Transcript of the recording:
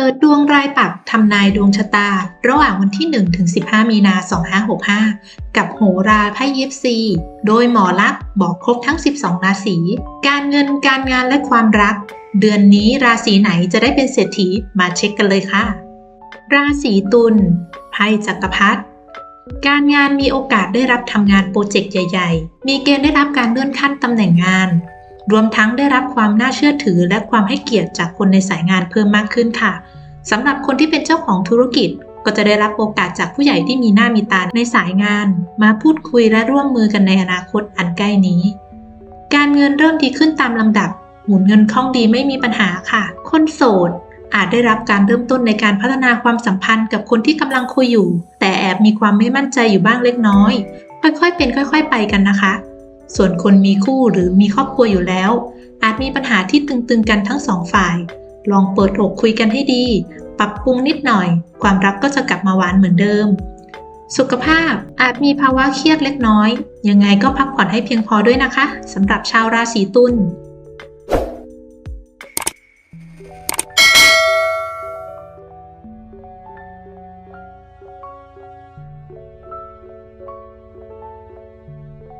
เปิดดวงรายปักทำนายดวงชะตา ระหว่างวันที่ 1 ถึง 15 มีนา 2565 กับโหราไพ่ยิปซี โดยหมอลักษ์บอกครบทั้ง 12 ราศี การเงินการงานและความรัก เดือนนี้ราศีไหนจะได้เป็นเศรษฐีมาเช็คกันเลยค่ะ ราศีตุลไพ่จักรพรรดิการงานมีโอกาสได้รับทำงานโปรเจกต์ใหญ่ ๆ มีเกณฑ์ได้รับการเลื่อนขั้นตำแหน่งงาน รวมทั้งได้รับความน่าเชื่อถือและความให้เกียรติจากคนในสายงานเพิ่มมากขึ้นค่ะ สำหรับคนที่เป็นเจ้าของธุรกิจก็จะได้รับโอกาสจากผู้ใหญ่ที่มีหน้ามีตาในสายงาน มาพูดคุยและร่วมมือกันในอนาคตอันใกล้นี้ การเงินเริ่มดีขึ้นตามลำดับ หมุนเงินคล่องดีไม่มีปัญหาค่ะ คนโสด อาจได้รับการเริ่มต้นในการพัฒนาความสัมพันธ์กับคนที่กำลังคุยอยู่ แต่แอบมีความไม่มั่นใจอยู่บ้างเล็กน้อย ค่อยๆ เป็นค่อย ๆ ไปกันนะคะ ส่วนคนมีคู่หรือมีครอบครัวอยู่แล้ว อาจมีปัญหาที่ตึงๆกันทั้งสองฝ่าย ลองเปิดอกคุยกันให้ดี ปรับปรุงนิดหน่อย ความรักก็จะกลับมาหวานเหมือนเดิม สุขภาพอาจมีภาวะเครียดเล็กน้อย ยังไงก็พักผ่อนให้เพียงพอด้วยนะคะสำหรับชาวราศีตุล